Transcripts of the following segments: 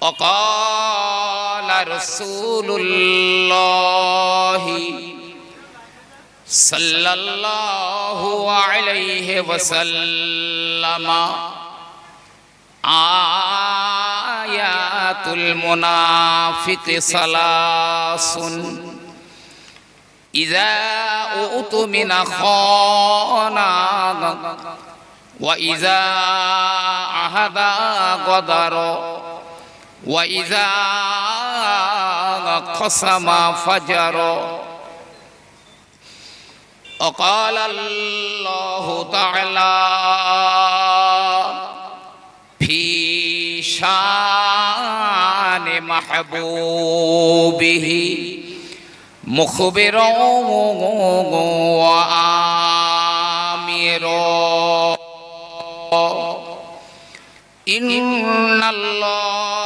وقال رسول الله صلى الله عليه وسلم آيات المنافق ثلاث إذا أؤتمن خان وإذا عهد غدر وإذا قسم فجر وقال الله تعالى في شان محبوبه مخبرا وآمرا إن الله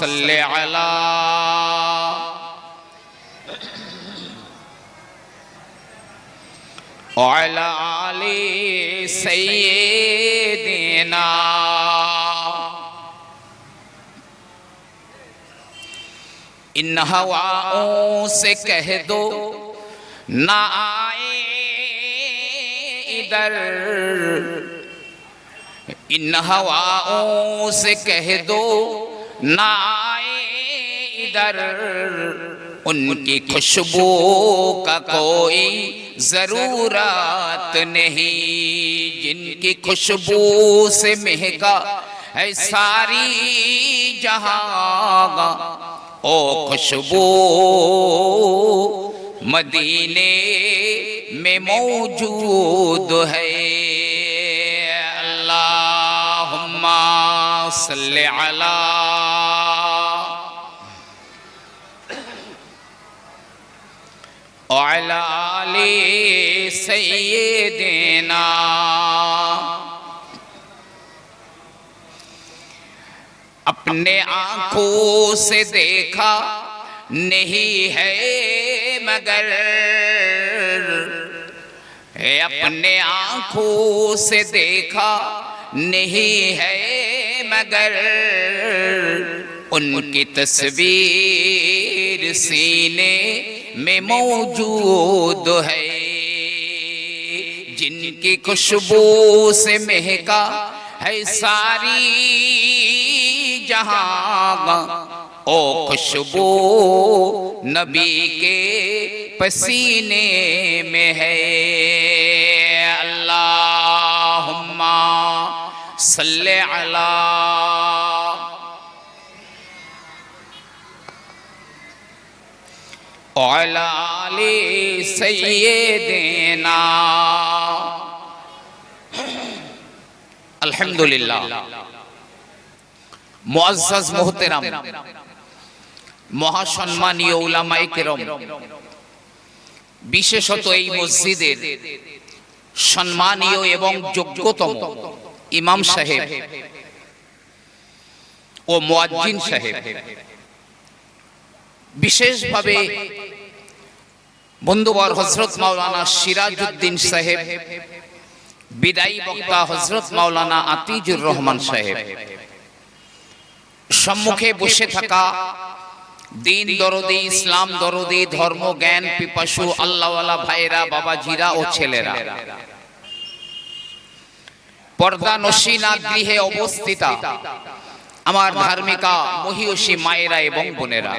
صل على وعلى آل سيدنا ان ہواؤں سے کہہ دو نہ آئے ادھر ان ہواؤں سے کہہ دو نہ آئے ادھر، ان کی خوشبو کا کوئی ضرورت نہیں۔ جن کی خوشبو سے مہکا ہے ساری جہاں، او خوشبو مدینے میں موجود ہے۔ اللہم صلی علیہ علی سیدنا۔ اپنے آنکھوں سے دیکھا نہیں ہے مگر۔ اپنے آنکھوں سے دیکھا نہیں ہے مگر۔ ان کی تصویر سینے میں موجود ہے۔ جن کی خوشبو سے مہکا ہے ساری جہاں۔ او خوشبو نبی کے پسینے میں ہے۔ اللہم صلی اللہ অলালি সইয়ে দেনা আলহামদুলিল্লাহ। মুআজ্জাজ মুহতারাম, মহাসম্মানীয় উলামায়ে কেরাম, বিশেষত এই মসজিদের সম্মানীয় এবং যোগ্যতম ইমাম সাহেব ও মুয়াজ্জিন সাহেব। বিশেষভাবে বন্ধুবর হজরত মাওলানা সিরাজউদ্দিন সাহেব, বিদায়ী বক্তা হজরত মাওলানা আতিজুর রহমান সাহেব। সম্মুখে বসে থাকা দিন দরদি, ইসলাম দরদি, ধর্ম, জ্ঞান, পিপাসু, আল্লাহওয়ালা ভাইরা বাবাজিরা ও ছেলেরা। পর্দা নসীনা গৃহে অবস্থিতা আমার ধার্মিকা মহিষী মায়েরা এবং বোনেরা।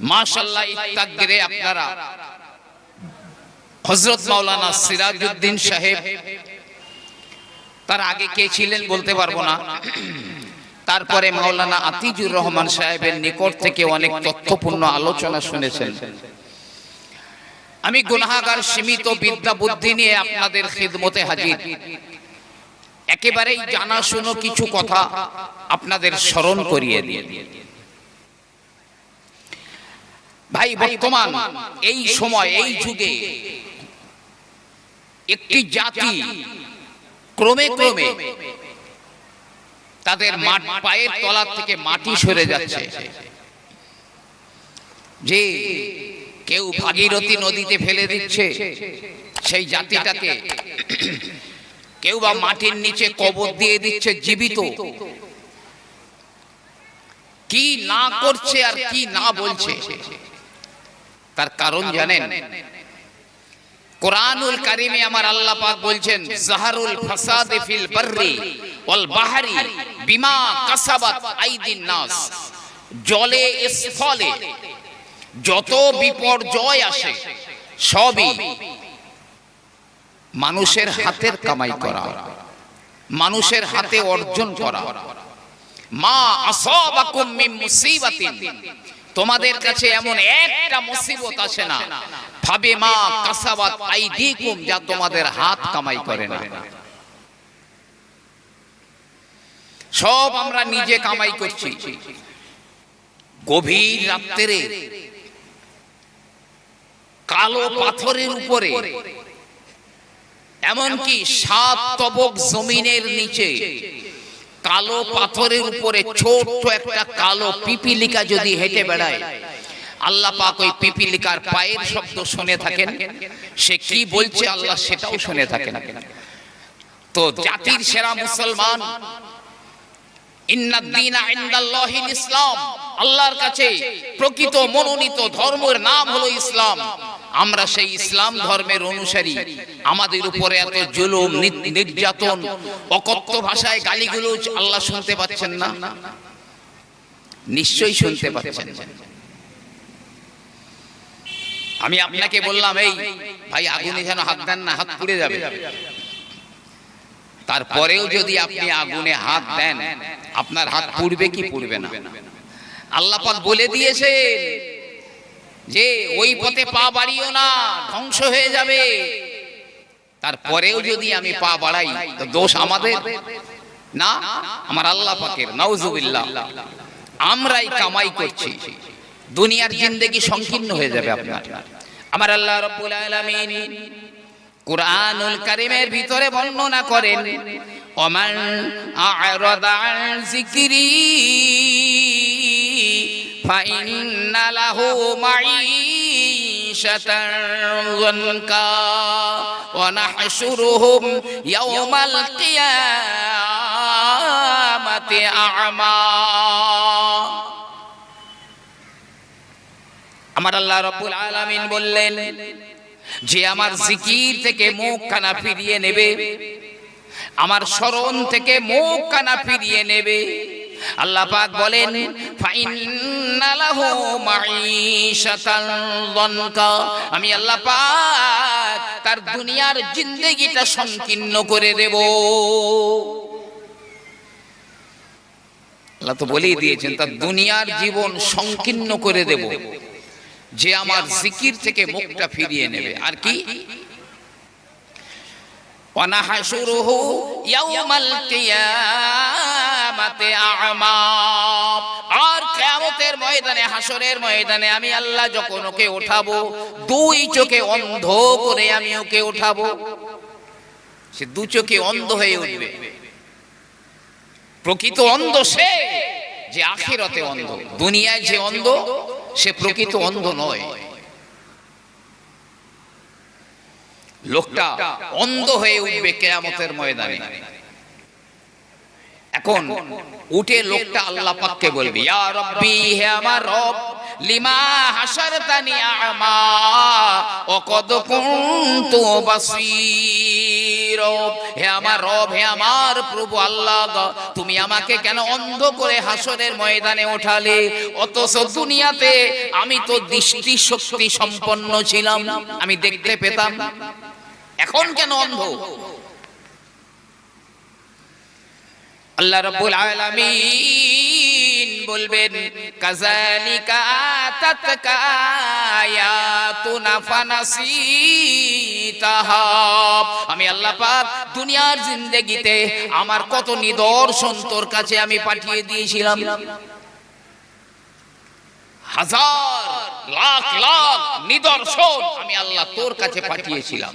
মাশাল্লাহ ইত্তাগরে আপনারা। হজরত মাওলানা সিরাজউদ্দিন সাহেব, তার আগে কে ছিলেন বলতে পারব না। তারপরে মাওলানা আতিজুর রহমান সাহেবের নিকট থেকে অনেক তথ্যপূর্ণ আলোচনা শুনেছেন। আমি গুনাহাগার সীমিত বিদ্যা বুদ্ধি নিয়ে আপনাদের খিদমতে হাজির। একেবারেই জানা শুনো কিছু কথা আপনাদের স্মরণ করিয়ে দিয়ে দিয়ে ভাই বর্তমান এই সময় এই যুগে একটি জাতি ক্রমে ক্রমে তাদের মাঠ পায়ের তলার থেকে মাটি সরে যাচ্ছে। যে কেউ ভাগীরথী নদীতে ফেলে দিচ্ছে সেই জাতিটাকে কেউ বা মাটির নিচে কবর দিয়ে দিচ্ছে জীবিত। কি না করছে আর কি না বলছে? তার কারণ জানেন? কোরআনুল কারিমে আমার আল্লাহ পাক বলছেন জাহারুল ফাসাদে ফিল বাররি ওয়াল বাহরি বিমা কাসাবাত আইদিন নাস। জলে স্থলে যত বিপর্যয় আসে সবই মানুষের হাতের কামাই করা মানুষের হাতে অর্জন করা। মা আসাবাকুম মিন মুসিবাতিন তোমাদের কাছে এমন একটা মুসিবত আসে না। ভাবে মা কাসাবাত আইদিকুম যা তোমাদের হাত কামাই করে না। সব আমরা নিজে কামাই করছি। গভীর রাত্রে কালো পাথরের উপরে এমনকি সাত তবক জমিনের নিচে কালো পাথরের উপরে ছোট্ট একটা কালো পিপিলিকা যদি হেঁটে বেড়ায়। আল্লাহ পাক ওই পিপিলিকার পায়ের শব্দ শুনে থাকেন। সে কি বলছে আল্লাহ সেটাও শুনে থাকেন। তো জাতির সেরা মুসলমান। ইসলাম। আল্লাহর কাছে প্রকৃত মনোনীত ধর্মের নাম হলো ইসলাম। আমরা সেই ইসলাম ধর্মের অনুসারী। আমাদের উপরে এত জুলুম নির্যাতন, অকথ্য ভাষায় গালিগুলোজ আল্লাহ শুনতে পাচ্ছেন না? নিশ্চয়ই শুনতে পাচ্ছেন। আমি আপনাকে বললাম, এই, ভাই, আগুনে যেন হাত দেন না, হাত পুড়ে যাবে। তারপরেও যদি আপনি আগুনে হাত দেন, আপনার হাত পুড়বে কি পুড়বে না? আল্লাহ পাক বলে দিয়েছে যে ওই পথে পা বাড়িও না, ধ্বংস হয়ে যাবে। তারপরেও যদি আমি পা বাড়াই, তো দোষ আমাদের। না, আমার আল্লাহ পাকের, নাউজুবিল্লাহ। আমরাই কামাই করছি। দুনিয়ার জিন্দেগি সংকীর্ণ হয়ে যাবে আপনার। আমার আল্লাহ রব্বুল আলামিন কুরআনুল কারীমের ভিতরে বর্ণনা করেন, ওমান আ'রাদা আন যিকরি আমার আল্লাহ রব্বুল আলামিন বললেন, যে আমার জিকির থেকে মুখ কানা ফিরিয়ে নেবে, আমার স্মরণ থেকে মুখ কানা ফিরিয়ে নেবে। আল্লাহ পাক বলেন আমি আল্লাহ পাক তার দুনিয়ার জিন্দেগিটা সংকীর্ণ করে দেব। আল্লাহ তো বলেই দিয়েছেন তার দুনিয়ার জীবন সংকীর্ণ করে দেব। যে আমার জিকির থেকে মুখটা ফিরিয়ে নেবে। আর কি? ওয়ানাহাশুরুহু ইয়াউমাল কিয়ামাতি আ'মা আর কিয়ামতের ময়দানে হাসরের ময়দানে আমি আল্লাহ যখন ওকে ওঠাবো দুই চোখে অন্ধ করে আমি ওকে ওঠাবো সে দু চোখে অন্ধ হয়ে উঠবে। প্রকৃত অন্ধ সে যে আখিরতে অন্ধ। দুনিয়ায় যে অন্ধ, সে প্রকৃত অন্ধ নয়। লোকটা অন্ধ হয়ে উঠবে কেয়ামতের ময়দানে। এখন উঠে লোকটা আল্লাহ পাককে বলবে, ইয়া হে আমার রব, লিমা হাসারতানি আমা ও কদ কুনতু হে আমার রব, হে আমার প্রভু আল্লাহ, তুমি আমাকে কেন অন্ধ করে হাসরের ময়দানে ওঠালে অথচ দুনিয়াতে আমি তো দৃষ্টি শক্তি সম্পন্ন ছিলাম, আমি দেখতে পেতাম। এখন কেন অন্ধ? আল্লাহ রাব্বুল আলামিন বলবেন, কাযালিকা আতাতকা আয়াতুনা ফানাসিতাহা। আমি আল্লাহ পাক দুনিয়ার জিন্দেগিতে আমার কত নিদর্শন তোর কাছে আমি পাঠিয়ে দিয়েছিলাম। হাজার, লাখ লাখ নিদর্শন আমি আল্লাহ তোর কাছে পাঠিয়েছিলাম।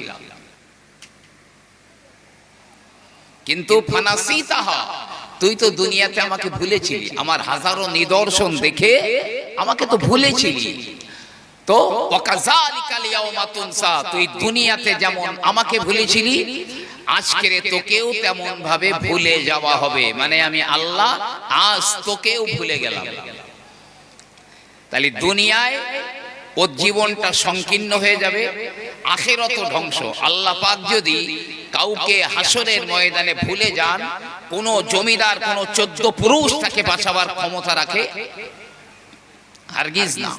কিন্তু ফানাসি তাহা তুই তো দুনিয়াতে আমাকে ভুলেছিলি, আমার হাজারো নিদর্শন দেখে আমাকে তো ভুলেছিলি। তো তুই দুনিয়াতে যেমন আমাকে ভুলেছিলি, আজকের তোকেও তেমন ভাবে ভুলে যাওয়া হবে। মানে আমি আল্লাহ আজ তোকেও ভুলে গেলাম। তাহলে দুনিয়ায় ওর জীবনটা সংকীর্ণ হয়ে যাবে, আখেরত ধ্বংস। আল্লাহ পাক যদি কাউকে হাসরের ময়দানে ভুলে যান কোন জমিদার কোন চোদ্দ পুরুষ তাকে বাঁচাবার ক্ষমতা রাখে হারগিজ না।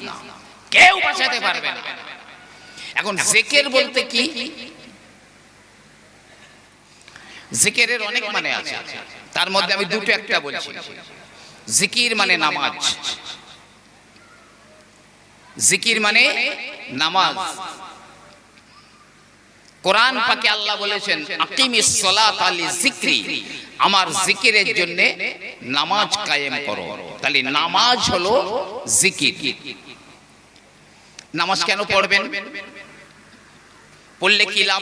কেউ বাঁচাতে পারবে না। এখন জেকের বলতে কি? জিকেরের অনেক মানে আছে। তার মধ্যে আমি দুটো একটা বলছি। জিকির মানে নামাজ। জিকির মানে নামাজ। কোরআন পাকে আল্লাহ বলেছেন আমার জিকিরের জন্য নামাজ কায়েম করো। তাহলে নামাজ হলো জিকির। নামাজ কেন পড়বেন? পড়লে কি লাভ?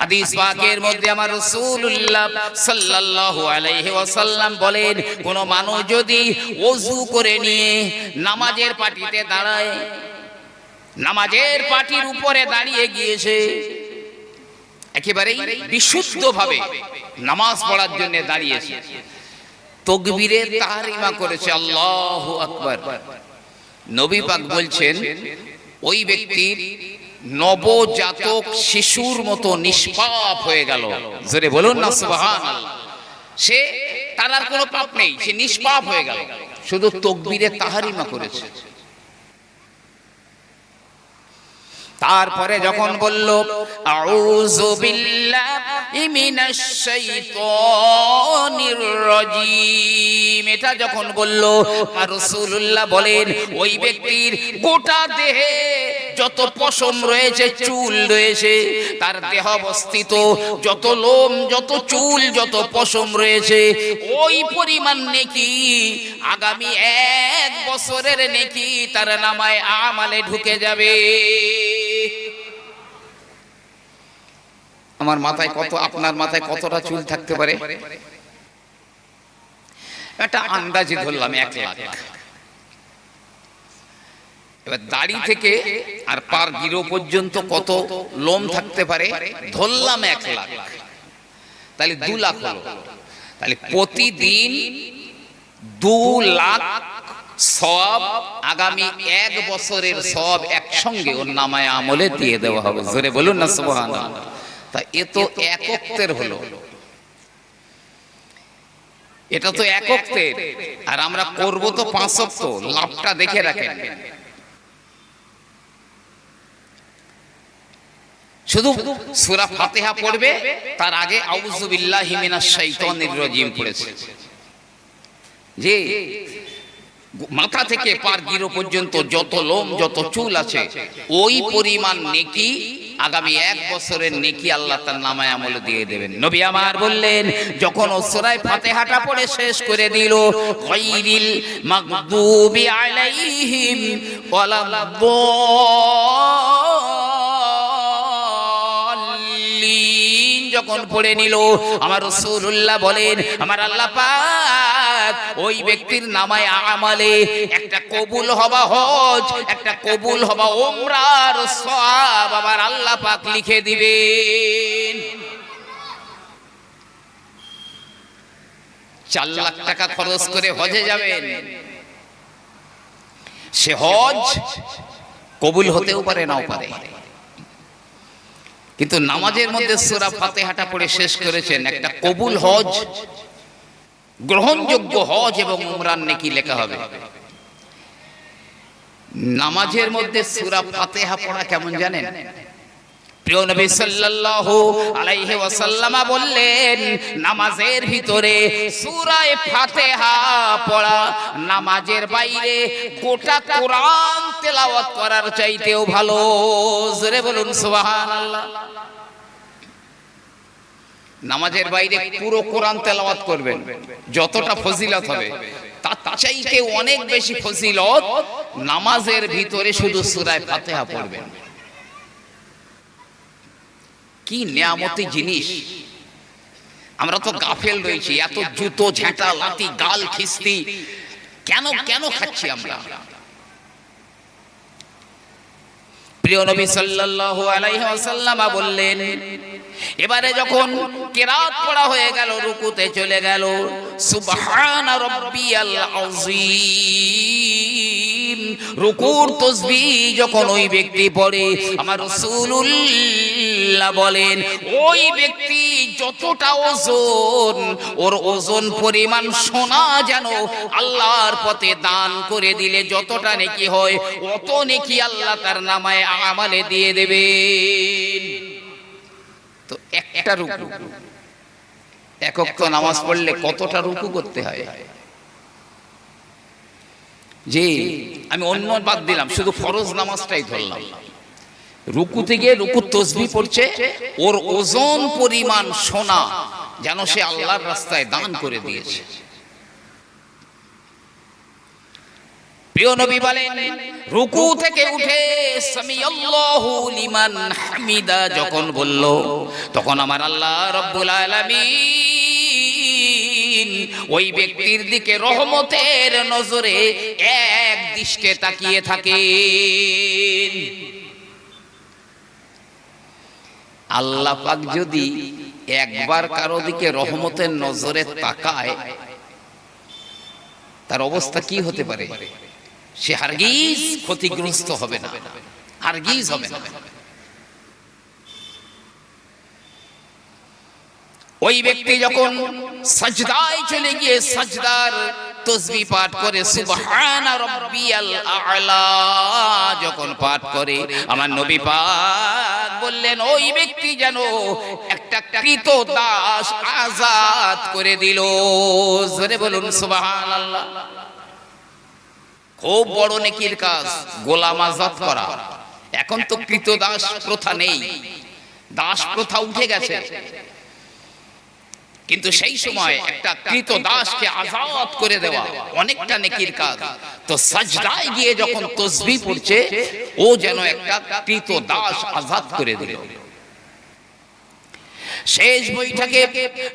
হাদিস মধ্যে আমার রাসূলুল্লাহ আলাইহি ওয়াসাল্লাম বলেন, কোন মানুষ যদি ওযু করে নিয়ে নামাজের পাটিতে দাঁড়ায় নামাজের পাটির উপরে দাঁড়িয়ে গিয়েছে। একেবারেই বিশুদ্ধভাবে নামাজ পড়ার জন্য দাঁড়িয়েছে। তকবীরে তাহরিমা করেছে, আল্লাহু আকবার। নবী পাক বলছেন, ওই ব্যক্তির নবজাতক শিশুর মতো নিষ্পাপ হয়ে গেল। জোরে বলুন না, সুবহানাল্লাহ। সে তার আর কোনো পাপ নেই, সে নিষ্পাপ হয়ে গেল। শুধু তকবীরে তাহারিমা করেছে। তারপরে যখন বলল আউযু বিল্লাহি মিনাশ শাইতানির রাজিম। এটা যখন বলল আর রাসূলুল্লাহ বলেন ওই ব্যক্তির গোটা দেহে যত পশম রয়েছে, চুল রয়েছে, তার দেহ অবস্থিত। যত লোম, যত চুল, যত পশম রয়েছে, ওই পরিমাণ নেকি আগামী এক বছরের নেকি তার নামায় আমালে ঢুকে যাবে। আমার মাথায় কত, আপনার মাথায় কতটা চুল থাকতে পারে? একটা আন্দাজে ধরলাম এক লাখ। এবার দাড়ি থেকে আর পার গিরো পর্যন্ত কত লোম থাকতে পারে? ধরলাম এক লাখ। তাহলে দু লাখ হলো। তাহলে প্রতিদিন দু লাখ সব আগামী এক বছরের সব একসঙ্গে ওর নামায় আমলে দিয়ে দেওয়া হবে। জোরে বলুন না, সুবহানাল্লাহ। তা এ তো একত্বের হলো। এটা তো একত্বের আর আমরা করব তো পাঁচক্ত। লাভটা দেখে রাখেন। শুধু সূরা ফাতেহা পড়বে, তার আগে আউযু বিল্লাহি মিনাশ শাইতানির রাজিম পড়েছে। যে মাথা থেকে পার গিরো পর্যন্ত যত লোম, যত চুল আছে, ওই পরিমাণ নেকি আগামী এক বছরের নেকি আল্লাহ তার নামায় আমলে দিয়ে দেবেন। নবী আমার বললেন, যখন ও সূরায়ে ফাতিহাটা পড়ে শেষ করে দিল, গায়রিল মাগদুবি আলাইহিম ওয়ালাদ যখন পড়ে নিল। আমার রাসূলুল্লাহ বলেন, আমার আল্লাহ ওই ব্যক্তির নামায় আমালে একটা কবুল হবা হজ, একটা কবুল হবা ওমরার সওয়াব আমার আল্লাহ পাক লিখে দিবেন। চার লাখ টাকা খরচ করে হজে যাবেন। সে হজ কবুল হতেও পারে, নাও পারে। কিন্তু নামাজের মধ্যে সূরা ফাতেহাটা পড়ে শেষ করেছেন একটা কবুল হজ গ্রহণযোগ্য হজ এবং উমরান নেকি লেখা হবে। নামাজের মধ্যে সুরা ফাতেহা পড়া কেমন জানেন? প্রিয় নবী সাল্লাল্লাহু আলাইহি ওয়াসাল্লামা বললেন নামাজের ভিতরে সূরায়ে ফাতিহা পড়া নামাজের বাইরে গোটা কোরআন তেলাওয়াত করার চাইতেও ভালো। জোরে বলুন সুবহানাল্লাহ। নামাজের বাইরে পুরো কোরআন তেলাওয়াত করবেন। যতটা ফজিলত হবে। তার চাইতে অনেক বেশি ফজিলত নামাজের ভিতরে শুধু সূরায়ে ফাতিহা পড়বেন। কি নিয়ামতি জিনিস? আমরা তো গাফেল রয়েছি, এত জুতো, ঝেঁটা লাতি গাল, খিস্তি। কেন কেন খাচ্ছি আমরা? প্রিয় নবী সাল্লাল্লাহু আলাইহি ওয়াসাল্লাম বললেন, এবারে যখন কেরাত পড়া হয়ে গেল, রুকুতে চলে গেল, সুবহান রাব্বিয়াল আযীম। রুকুর তসবিহ যখন ওই ব্যক্তি পড়ে, আমার রাসূলুল্লাহ বলেন, ওই ব্যক্তি যতটা ওজন, ওর ওজন পরিমাণ সোনা যেন আল্লাহর পথে দান করে দিলে যতটা নেকি হয়, অত নেকি আল্লাহ তার নামায় আমালে দিয়ে দেবেন। তো একটা রুকু একক নামাজ পড়লে কতটা রুকু করতে হয়? জি। আমি অন্য বাদ দিলাম শুধু ফরজ নামাজটাই ধরলাম। রুকু থেকে রুকু তসবি পড়ছে ওর ওজন পরিমাণ সোনা যেন সে আল্লাহর রাস্তায় দান করে দিয়েছে। প্রিয় নবী বলেন রুকু থেকে উঠে সামিয়াল্লাহু লিমান হামিদা যখন বলল তখন আমার আল্লাহ রব্বুল আলামিন ওই ব্যক্তির দিকে রহমতের নজরে এক দৃষ্টে তাকিয়ে থাকেন। আল্লাহ পাক যদি একবার কারও দিকে রহমতের নজরে তাকায়, তার অবস্থা কি হতে পারে? সে হারগিজ ক্ষতিগ্রস্ত হবে না, হারগিজ হবে না। ওই ব্যক্তি যখন সাজদায় চলে গিয়ে সাজদার তসবি পাঠ করে, সুবহানা রাব্বিয়াল আ'লা যখন পাঠ করে, আমার নবী পাক বললেন, ওই ব্যক্তি যেন একটা কৃত দাস আজাদ করে দিল। জোরে বলুন, সুবহানাল্লাহ। খুব বড় নেকির কাজ, গোলাম আজাদ করা। এখন তো কৃত দাস প্রথা নেই। দাস প্রথা উঠে গেছে। কিন্তু সেই সময় একটা কৃত দাসকে আজাদ করে দেওয়া অনেকটা নেকির কাজ। তো সাজদায় গিয়ে যখন তসবি পড়ছে ও যেন একটা কৃত দাস আজাদ করে দিল। শেষ বইটাকে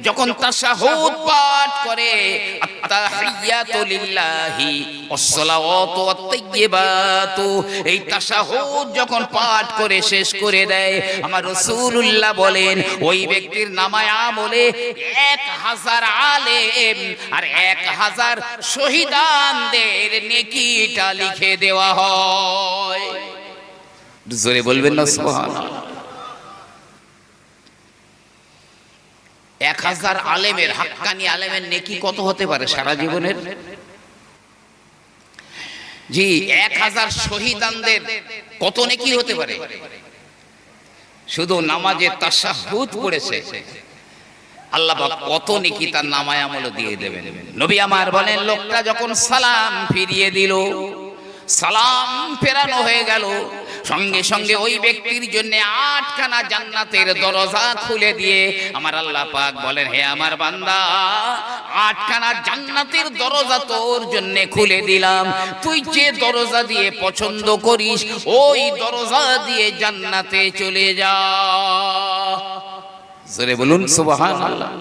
যখন তাশাহুদ পাঠ করে, আত্তাহিয়াতু লিল্লাহি ওয়াসসালাওয়াতু এই যখন পাঠ করে শেষ করে দেয়, আমার রাসূলুল্লাহ বলেন, ওই ব্যক্তির নামায় আমলে এক হাজার আলেম আর এক হাজার শহীদানদের নেকিটা লিখে দেওয়া হয়। জোরে বলবেন না, সুবহানাল্লাহ। এক হাজার আলেমের হাক্কানি আলেমের নেকি কত হতে পারে সারা জীবনের? জি, এক হাজার শহীদানদের কত নেকি হতে পারে? শুধু নামাজে তাশাহুদ পড়েছে। আল্লাহ কত নেকি তার নামায় আমল দিয়ে দেবেন। নবী আমার বলেন, লোকটা যখন সালাম ফিরিয়ে দিল, সালাম ফেরানো হয়ে গেল সঙ্গে সঙ্গে ওই ব্যক্তির জন্য আটখানা জান্নাতের দরজা খুলে দিয়ে আমার আল্লাহ পাক বলেন, হে আমার বান্দা, আটখানা জান্নাতের দরজা তোর জন্য খুলে দিলাম। তুই যে দরজা দিয়ে পছন্দ করিস, ওই দরজা দিয়ে জান্নাতে চলে যা। জোরে বলুন, সুবহানাল্লাহ।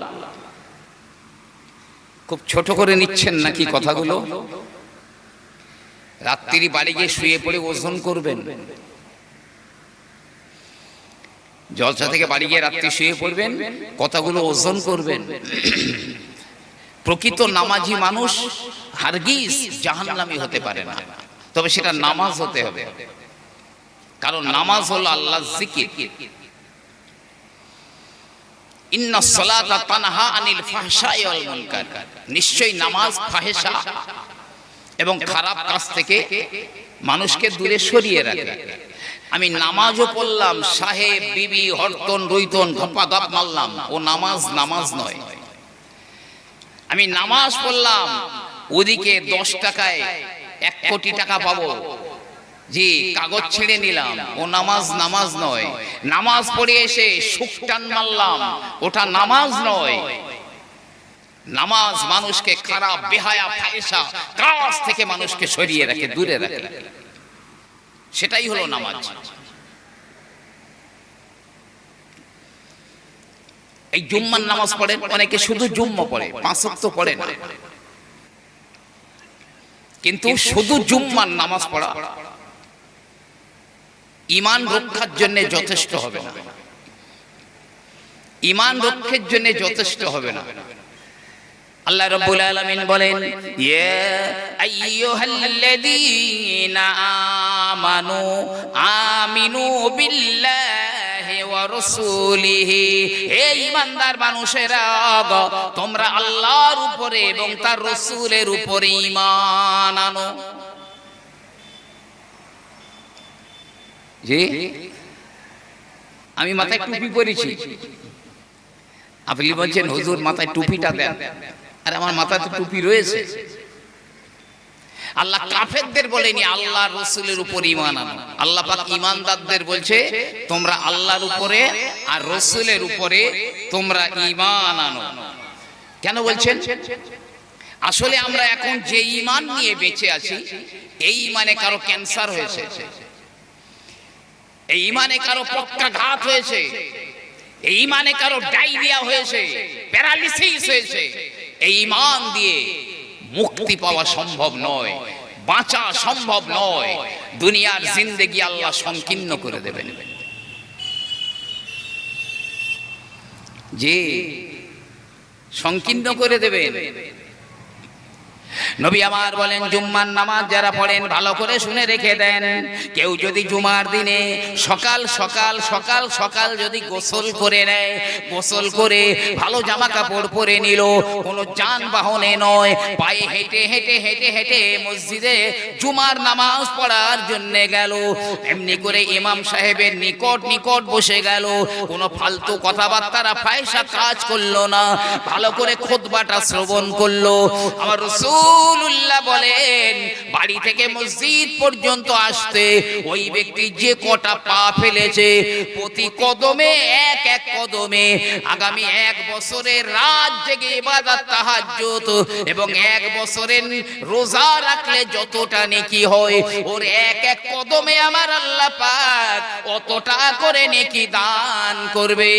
খুব ছোট করে নিচ্ছেন নাকি কথাগুলো? রাত্রি বাড়ি গিয়ে শুয়ে পড়ে ওজন করবেন। জলসা থেকে বাড়ি গিয়ে রাত্রি শুয়ে পড়বেন, কথাগুলো ওজন করবেন। প্রকৃত নামাজি মানুষ হারগিজ জাহান্নামী হতে পারে না। তবে সেটা নামাজ হতে হবে। কারণ নামাজ হলো আল্লাহ জিকির। নিশ্চয়ই নামাজ ফাহেসা এবং খারাপ কাজ থেকে মানুষকে দূরে সরিয়ে রাখে। আমি নামাজও পড়লাম সাহেব বিবি হরতন রইতন ধপা ধপ মারলাম। ও নামাজ নামাজ নয়। আমি নামাজ পড়লাম ওদিকে দশ টাকায় এক কোটি টাকা পাবো। জি কাগজ ছেড়ে নিলাম। ও নামাজ নামাজ নয়। নামাজ পড়ে এসে সুখটান মারলাম। ওটা নামাজ নয়। নামাজ মানুষকে খারাপ বেহায়া ফায়সা কাজ থেকে মানুষকে সরিয়ে রাখে। দূরে রাখে। সেটাই হলো নামাজ। এই জুম্মার নামাজ পড়েন অনেকে শুধু জুম্মা পড়ে পাঁচ ওয়াক্ত পড়ে না। কিন্তু শুধু জুম্মার নামাজ পড়া ইমান রক্ষার জন্য যথেষ্ট হবে না। ইমান রক্ষার জন্য যথেষ্ট হবে না। আল্লাহ রাব্বুল আলামিন বলেন ইয়া আইয়ুহাল্লাযীনা আমানু আমিনু বিল্লাহি ওয়া রাসূলিহি। হে ঈমানদার মানুষেরা গো, তোমরা আল্লাহর উপরে এবং তার রাসূলের উপরে ঈমান আনো। জি? আমি মাথায় টুপি পরেছি। আপনি বলছেন হুজুর মাথায় টুপিটা দেন। আর আমার মাথায় তো টুপি রয়েছে। আল্লাহ কাফেরদের বলেনি, আল্লাহ রসুলের উপর ইমান আনো। আল্লাহ পাক ইমানদারদের বলছে, তোমরা আল্লাহর উপরে আর রসুলের উপরে তোমরা ইমান আনো। কেন বলছেন? আসলে আমরা এখন যে ইমান নিয়ে বেঁচে আছি, এই ইমানে কারও ক্যান্সার হয়েছে, এই ইমানে কারও পক্ষাঘাত হয়েছে, এই ইমানে কারও ডায়রিয়া হয়েছে, প্যারালিসিস হয়েছে এই ইমান দিয়ে মুক্তি পাওয়া সম্ভব নয়, বাঁচা সম্ভব নয়, দুনিয়ার জিন্দেগি আল্লাহ সংকীর্ণ করে দেবেন। যে সংকীর্ণ করে দেবেন নবী আমার বলেন, জুম্মার নামাজ যারা পড়েন, ভালো করে শুনে রেখে দেন। কেউ যদি জুমার দিনে সকাল সকাল সকাল সকাল যদি গোসল করে নেয়, গোসল করে ভালো জামা কাপড় পরে নিল, কোনো যানবাহনে নয়, পায়ে হেঁটে হেঁটে হেঁটে হেঁটে মসজিদে জুমার নামাজ পড়ার জন্য গেল। এমনি করে ইমাম সাহেবের নিকট নিকট বসে গেল। কোনো ফালতু কথাবার্তারা ফায়সা কাজ করল না। ভালো করে খোদবাটা শ্রবণ করল। আমার রসুল্লাহ বলেন, বাড়ি থেকে মসজিদ পর্যন্ত আসতে ওই ব্যক্তি যে কটা পা ফেলেছে, প্রতি কদমে, এক এক কদমে, আগামী এক বছরের রাত জেগে ইবাদত, তাহাজ্জুদ এবং এক বছরের রোজা রাখলে যতটা নেকি হয়, ওর এক এক কদমে আমার আল্লাহ পাক অতটা করে নেকি দান করবে।